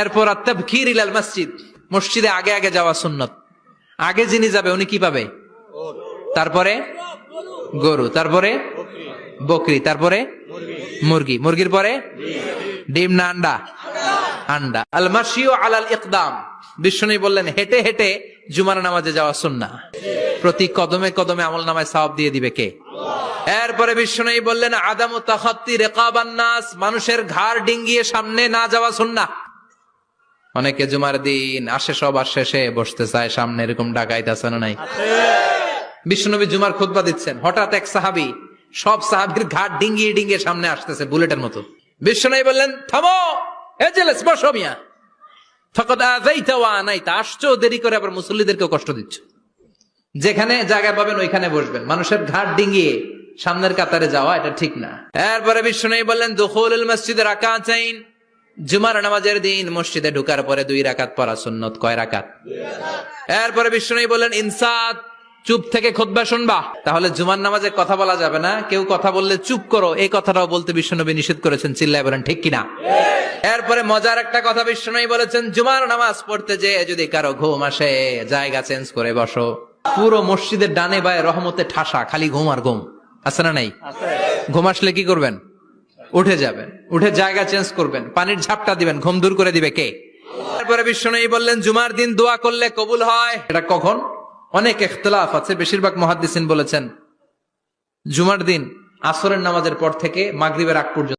এরপর আত্তাবকির ইলাল মসজিদ, মসজিদে আগে আগে যাওয়া সুন্নত। আগে যিনি যাবে, উনি কি পাবে? তারপরে গরু, তারপরে বকরি, তারপরে মুরগি। মুরগির পরে ডিম না আন্ডা? আন্ডা। আল মাসিও আলাল ইকদাম। বিষ্ণু বললেন, হেঁটে হেঁটে জুমার নামাজে যাওয়া সুন্না প্রতি কদমে কদমে আমল নামায় সওয়াব দিয়ে দিবে কে? এরপরে বিষ্ণু বললেন, আদাম তাখাত্তি রেকাবান নাস, মানুষের ঘাড় ডিঙ্গিয়ে সামনে না যাওয়া সুন্না অনেকে জুমার দিন আসে সবার শেষে বসতে চায়, সামনে এরকম ডাকাইতে না নাই? বিষ্ণুনবী জুমার খুতবা দিচ্ছেন, হঠাৎ এক সাহাবি, সব সাহাবির ঘাট ডিঙ্গিয়ে ডিঙ্গিয়ে সামনে আসতেছে, বুলেটের মতো। বিষ্ণুনবী বললেন, থামো এজেলেস বসো মিয়া। আসছো, দেরি করে আবার মুসল্লিদেরকে কষ্ট দিচ্ছ। যেখানে জায়গা পাবেন, ওইখানে বসবেন। মানুষের ঘাট ডিঙ্গিয়ে সামনের কাতারে যাওয়া, এটা ঠিক না। এরপরে বিষ্ণু বললেন দুখুল মসজিদে রাকা চাইন জুমার নামাজের দিন মসজিদে ঢুকার পরে দুই রাকাত পড়া সুন্নত। কয় রাকাত? এরপরে বিষ্ণু বললেন, ইনসাদ, চুপ থেকে খুতবা শুনবা। তাহলে জুমার নামাজে কথা বলা যাবে না। কেউ কথা বললে চুপ করো। এই কথাটাও বলতে বিষ্ণুনবী নিষেধ করেছেন। চিল্লায় বলেন, ঠিক কিনা? এরপরে মজার একটা কথা বিষ্ণুনবী বলেছেন, জুমার নামাজ পড়তে যে যদি কারও ঘুম আসে, জায়গা চেঞ্জ করে বসো। পুরো মসজিদের ডানে বায়ে রহমতে ঠাসা, খালি ঘুম আর ঘুম। আছে না নাই? ঘুম আসলে কি করবেন? উঠে যাবেন। উঠে জায়গা চেঞ্জ করবেন। পানির ঝাপটা দিবেন। ঘুম দূর করে দিবে কে? তারপরে বিশ্বনয়ী বললেন জুমার দিন দোয়া করলে কবুল হয়। এটা কখন? অনেক এখতলাফ আছে। বেশিরভাগ মহাদ্দিসিন বলেছেন জুমার দিন আসরের নামাজের পর থেকে মাগরীবের আগ পর্যন্ত